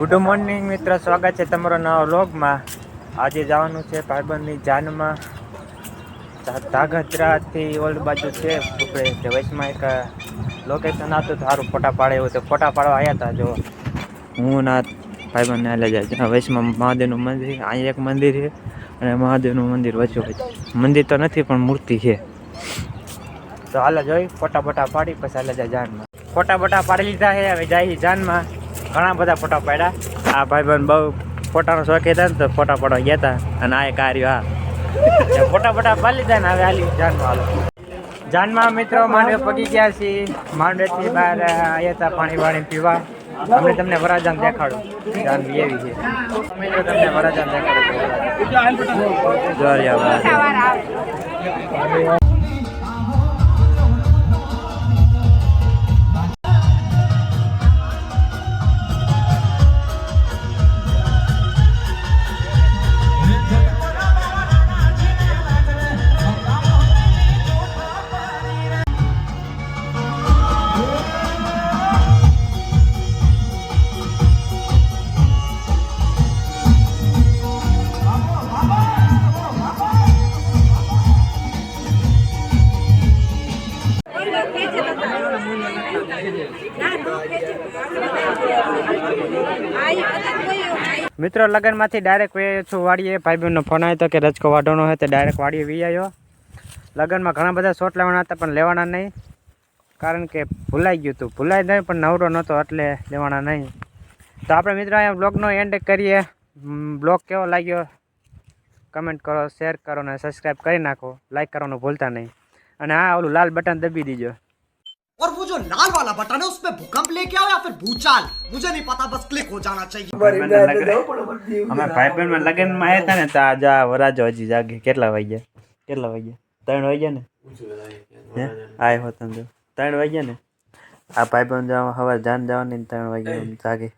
Good morning મિત્ર. સ્વાગત છે તમારો નવા વ્લોગમાં. આજે જવાનું છે ભાઈબંધની જાનમાં. ધાગધરાથી ઓલ્ડ બાજુ છે. ઉપડે તે એક લોકેશન હતું સારું ફોટા પાડે એવું તો ફોટા પાડવા આવ્યા હતા જો હું ના ભાઈબંધને લઈ જાય વૈશમાં મહાદેવનું મંદિર અહીં એક મંદિર છે અને મહાદેવનું મંદિર વચ્ચે વચ્ચે. મંદિર તો નથી, પણ મૂર્તિ છે. તો હાલ જોઈ ફોટા ફોટા પાડી, પછી હાલ જાય જાનમાં. ફોટા બોટા પાડી લીધા છે, હવે જાય જાનમાં. ઘણા બધા ફોટા પાડ્યા. આ ભાઈ બહેન બહુ ફોટાનો શોખ હતા ને તો ફોટા પાડવા ગયા હતા. અને આ એક કાર્યો આ એ ફોટા ફોટા પાડી લીધા ને હવે હાલી જાનમાં હાલો. જાનમાં મિત્રો માંડવે પગી ગયા છીએ. માંડવેથી બહાર આવ્યા હતા પાણી વાણી પીવા. અમે તમને વરાજાન દેખાડું. જાન એવી છે. મિત્રો તમને વરાજાન દેખાડું. મિત્રો, લગ્નમાંથી ડાયરેક્ટ વે છું વાડીએ. ભાઈ બહેનનો ફોન આવ્યો કે રજકો વાઢવાનો હોય તો ડાયરેક્ટ વાડીએ વી આવ્યો. લગ્નમાં ઘણા બધા શોટ લેવાના હતા, પણ લેવાના નહીં. કારણ કે ભૂલાઈ ગયું હતું. ભૂલાઈ નહીં પણ નવરો નહોતો, એટલે લેવાના નહીં. તો આપણે મિત્રો, અહીંયા બ્લોગનો એન્ડ કરીએ. બ્લોગ કેવો લાગ્યો? કમેન્ટ કરો શેર કરો ને સબસ્ક્રાઈબ કરી નાખો. લાઇક કરવાનું ભૂલતા નહીં. અને હા ઓલું લાલ બટન દબી દીજો. जो लाल वाला बटन है उसमें भूकंप लेके आओ या फिर भूचाल मुझे नहीं पता बस क्लिक हो जाना चाहिए અમે ભાઈબંધમાં લગ્નમાં આવ્યા હતા ને તો આજે આ વરાજો હજી જાગે કેટલા વાગ્યા કેટલા વાગ્યા ત્રણ વાગ્યા ને હે આય હોત ને તો. ત્રણ વાગ્યા ને આ ભાઈબંધ જવા હવે જાન જવાની ને ત્રણ વાગ્યા એમ જાગે